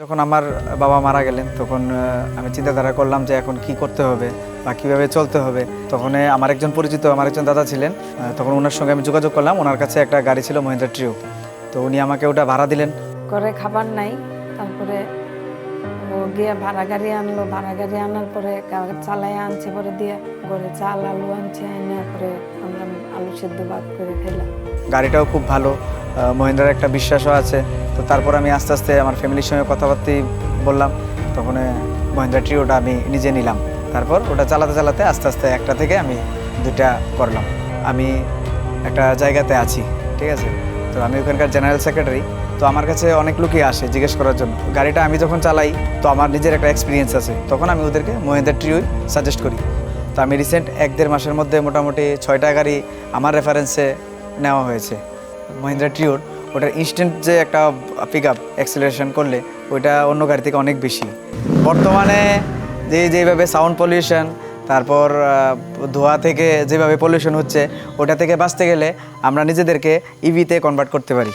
যখন আমার বাবা মারা গেলেন তখন আমি চিন্তাধারা করলাম যে এখন কি করতে হবে বা কীভাবে চলতে হবে। তখন আমার একজন পরিচিত আমার একজন দাদা ছিলেন তখন ওনার সঙ্গে আমি যোগাযোগ করলাম। ওনার কাছে একটা গাড়ি ছিল মহিন্দ্রা ট্রিও। তো উনি আমাকে ওটা ভাড়া দিলেন। করে খাবার নাই। তারপরে ও গিয়ে ভাড়া গাড়ি আনলো। ভাড়া গাড়ি আনার পরে চালায় আনছে পরে দিয়ে ঘরে চাল আলু আনছে আনার পরে আমরা আলু সেদ্ধ ভাত করে খেলাম। গাড়িটাও খুব ভালো। মহিন্দ্রার একটা বিশ্বাসও আছে। তো তারপর আমি আস্তে আস্তে আমার ফ্যামিলির সঙ্গে কথাবার্তি বললাম। তখন মহিন্দ্রা ট্রিওটা আমি নিজে নিলাম। তারপর ওটা চালাতে চালাতে আস্তে আস্তে একটা থেকে আমি দুইটা করলাম। আমি একটা জায়গাতে আছি, ঠিক আছে? তো আমি ওখানকার জেনারেল সেক্রেটারি তো আমার কাছে অনেক লোকই আসে জিজ্ঞেস করার জন্য। গাড়িটা আমি যখন চালাই, তো আমার নিজের একটা এক্সপিরিয়েন্স আছে। তখন আমি ওদেরকে মহিন্দ্রা ট্রিওই সাজেস্ট করি। তো আমি রিসেন্ট এক দেড় মাসের মধ্যে মোটামুটি ছয়টা গাড়ি আমার রেফারেন্সে নেওয়া হয়েছে। মহিন্দ্রা ট্রিওর ওটার ইনস্ট্যান্ট যে একটা পিক আপ অ্যাক্সিলারেশন করলে, ওইটা অন্য গাড়ি থেকে অনেক বেশি। বর্তমানে যে যেভাবে সাউন্ড পলিউশন তারপর ধোয়া থেকে যেভাবে পলিউশন হচ্ছে, ওটা থেকে বাঁচতে গেলে আমরা নিজেদেরকে ইভিতে কনভার্ট করতে পারি।